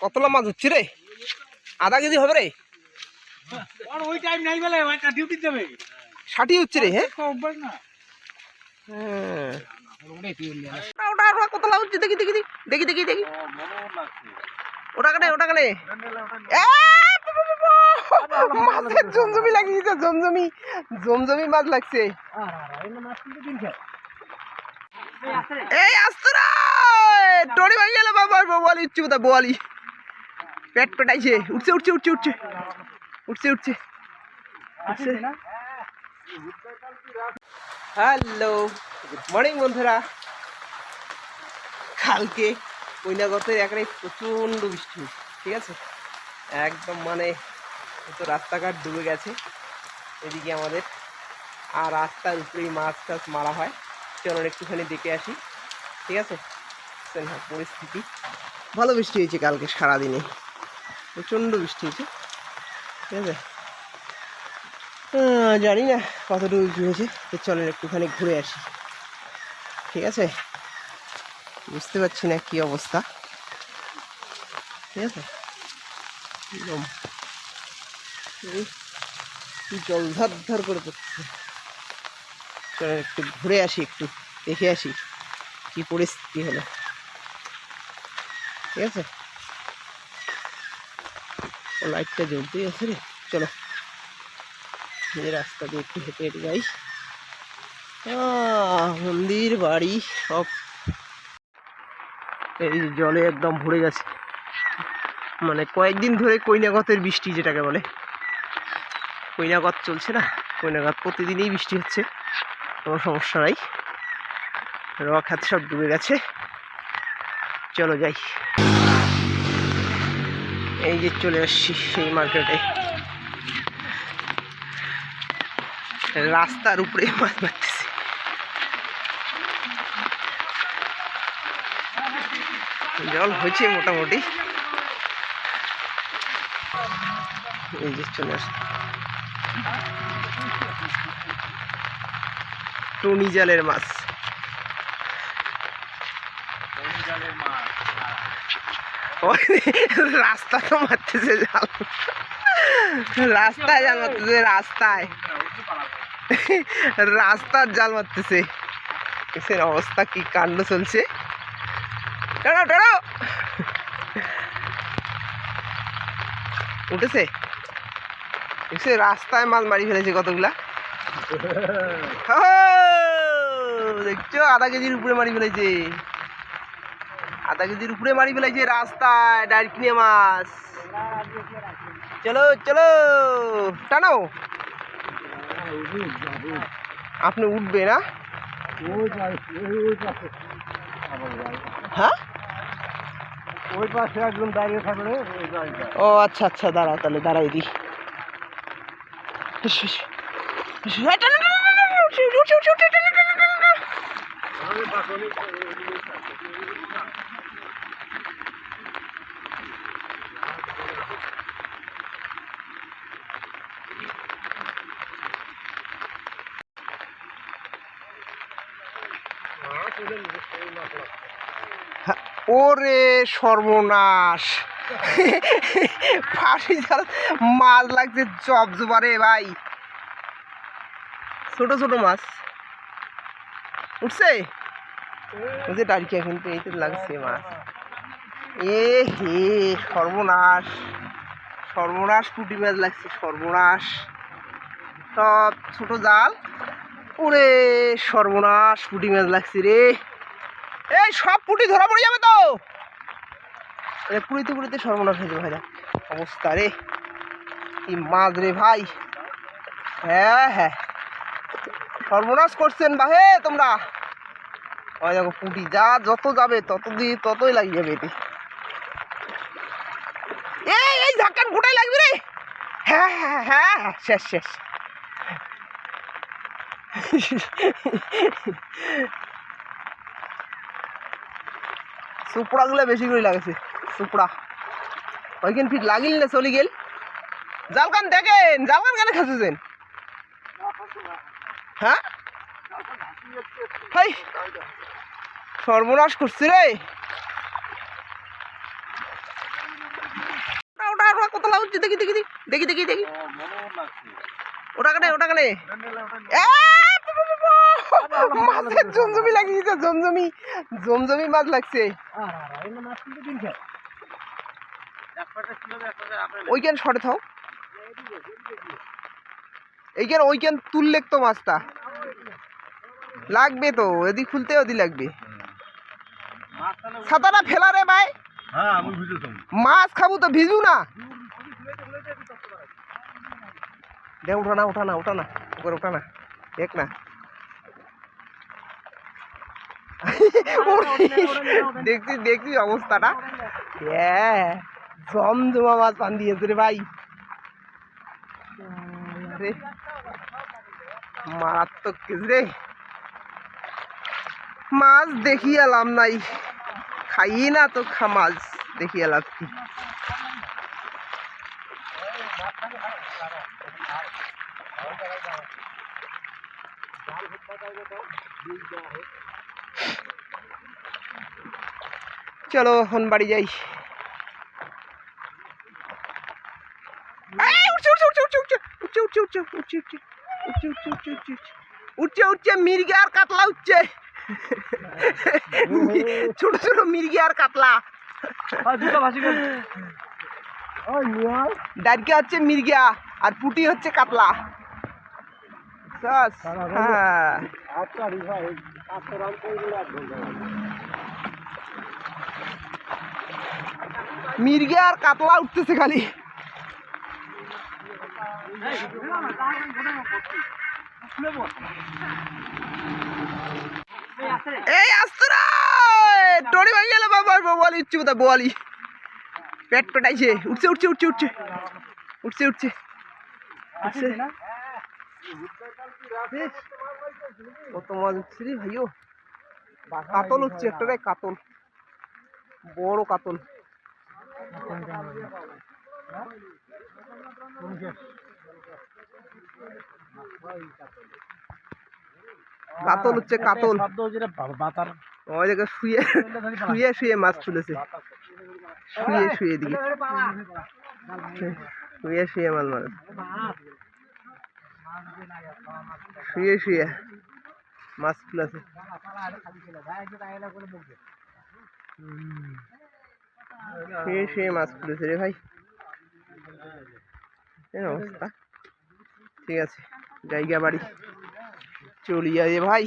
কতলা মাছ হচ্ছে রে? আধা কেজি হবে রে? আর ওই টাইম নাই বলে ডিউটি যাবে ষাটি হচ্ছে রে হ্যাঁ? হ্যাঁ। ওটা কতলা হচ্ছে? দেখি দেখি দেখি দেখি দেখি। ওটা কানে ওটা কানে। মাছের জমজমি লাগিয়েছে জমজমি। জমজমি মাছ লাগছে। এই আসতো না টরি ভাই গেল বাবা বোয়ালি উঠছে কোথায় বোয়ালি। পেট পেটাইছে। উঠছে উঠছে উঠছে উঠছে। উঠছে উঠছে। উঠছে। হ্যালো গুড মর্নিং বন্ধুরা। কালকে কইনাগতে এখানে প্রচণ্ড বৃষ্টি ঠিক আছে? একদম মানে তো রাস্তাঘাট ডুবে গেছে। এদিকে আমাদের আর রাস্তার উপরেই মাছ টাছ মারা হয়। চলুন একটুখানি দেখে আসি, ঠিক আছে? পরিস্থিতি। ভালো বৃষ্টি হয়েছে কালকে সারাদিনে। প্রচণ্ড বৃষ্টি হয়েছে। ঠিক আছে? জানি না কতটুকু কী হয়েছে, তো চলেন একটুখানি ঘুরে আসি। ঠিক আছে? বুঝতে পারছি না কি অবস্থা। ঠিক আছে? একদম। জল ধার ধার করে পড়ছে। চলেন একটু ঘুরে আসি, একটু দেখে আসি কি পরিস্থিতি হলো। ঠিক আছে? লাইটটা জ্বলতেই আছে রে। চলো, এই রাস্তা দিয়ে একটু হেঁটে হেঁটে যাই। মন্দির, বাড়ি, সব। এই জলে একদম ভরে গেছে। মানে কয়েকদিন ধরে কইনাগতের বৃষ্টি যেটাকে বলে। কইনাগত চলছে না কইনাগত প্রতিদিনই বৃষ্টি হচ্ছে। কোনো সমস্যা নাই। রক হাত সব ডুবে গেছে। চলো যাই। এই যে চলে আসছি সেই মার্কেটে রাস্তার উপরে মাছ মারতেছে। জল হয়েছে মোটামুটি। এই যে চলে আসছে। টুনি জালের মাছ। রাস্তা তো মারতেছে জাল। রাস্তায় জাল মারতেছে, রাস্তায়। রাস্তার জাল মারতেছে। এসের অবস্থা, কি কাণ্ড চলছে? টানো টানো উঠেছে? এসে রাস্তায় মাল মারি ফেলেছে কতগুলা? দেখছ? আধা কেজির উপরে মারি ফেলেছে। আধা কেজির উপরে মারি ফেলেছে রাস্তায় ডাইরেক্ট মাছ চলো চলো টানো আপনি উঠবে না হ্যাঁ ওই পাশে একদম দাঁড়িয়ে ও আচ্ছা আচ্ছা দাঁড়াও তাহলে দাঁড়াই এই টানো, টানো, টানো, টানো, উঠছে, উঠছে, উঠছে, উঠছে, টানো, টানো, টানো, টানো। হ্যাঁ, ওরে সর্বনাশ। ফাঁসি জাল, মাছ লাগছে চপ জোবারে ভাই। ছোট ছোট মাছ। উঠছে? বুঝে ডারিকা কিন্তু এই তো লাগছে মাছ। এ হে, সর্বনাশ। সর্বনাশ পুঁটি মাছ লাগছে, সর্বনাশ। সব ছোট জাল। ওরে সর্বনাশ পুঁটি মাছ লাগছে রে। এই, সব পুঁটি ধরা পড়ে যাবে তো। এ পুরিতে পুরিতে সর্বনাশ হয়ে যাবে ভাইরা। অবস্থা রে। কি মাছ রে ভাই। হ্যাঁ হ্যাঁ। সর্বনাশ করছেন বা হে তোমরা। ওই দেখো পুঁটি, যা যত যাবে তত দিয়ে ততই লাগিয়ে যাবে এতে। এই এই ধাক্কান গোটাই লাগবে রে। হ্যাঁ হ্যাঁ হ্যাঁ হ্যাঁ শেষ শেষ। সুপড়াগুলো বেশি করে লাগেছে সুপড়া। ওইখান ফিট লাগিল না চলি গেল। জালকান দেখেন জালকান কেন খাচ্ছেন হ্যাঁ? হাই সর্বনাশ করছি রে। কত লাভ হচ্ছে দেখি দেখি দেখি দেখি দেখি। দেখি ওটা কানে ওটা কানে। মাছের জমজমি লাগিয়েছে জমজমি জমজমি মাছ লাগছে। ওইখান সরে থাও। এইখান ওইখান তুললে তো মাছটা। লাগবে তো এদিক খুলতে ওদি লাগবে। ছাতাটা ফেলা রে ভাই। মাছ খাব তো ভিজু না। দে, উঠা না উঠা না উঠা না, উপরে উঠা না। দেখ না। দেখছি দেখছি অবস্থাটা। হ্যাঁ জমজমা মাছ পান দিয়েছে রে ভাই। আরে, মারাত্মক রে। মাছ দেখি এলাম নাই। খাই না তো মাছ দেখি এলাম কি। চলো এখন বাড়ি যাই উঠছে, উঠছে, উঠছে, আর কাতলা উঠছে ছোট ছোট মির্গে আর কাতলা ডাইরকে হচ্ছে মির্গা আর পুটি হচ্ছে কাতলা হ্যাঁ আচ্ছা রিভাই আচ্ছা রাম কই বলে এক ঘণ্টা মির্গে আর কাতলা উঠতেছে খালি। এই আসতো না টড়ি ভাই গেল বাবার বোয়ালি উঠছে কোথায় বোয়ালি পেট পেটাইছে। উঠছে উঠছে উঠছে উঠছে। উঠছে উঠছে। উঠছে। বেশ, কত মাছ উঠছে রে ভাইও কাতল উঠছে একটা রে কাতল। বড় কাতল। কাতল হচ্ছে কাতল। হচ্ছে ওই জায়গায় শুয়ে শুয়ে শুয়ে মাছ তুলেছে। শুয়ে শুয়ে দিকে শুয়ে শুয়ে মাছ মারে। শুয়ে শুয়ে। মাছ তুলেছে শুয়ে শুয়ে মাছ তুলেছে রে ভাই। অবস্থা। ঠিক আছে, জায়গা বাড়ি। চলি যাবে ভাই।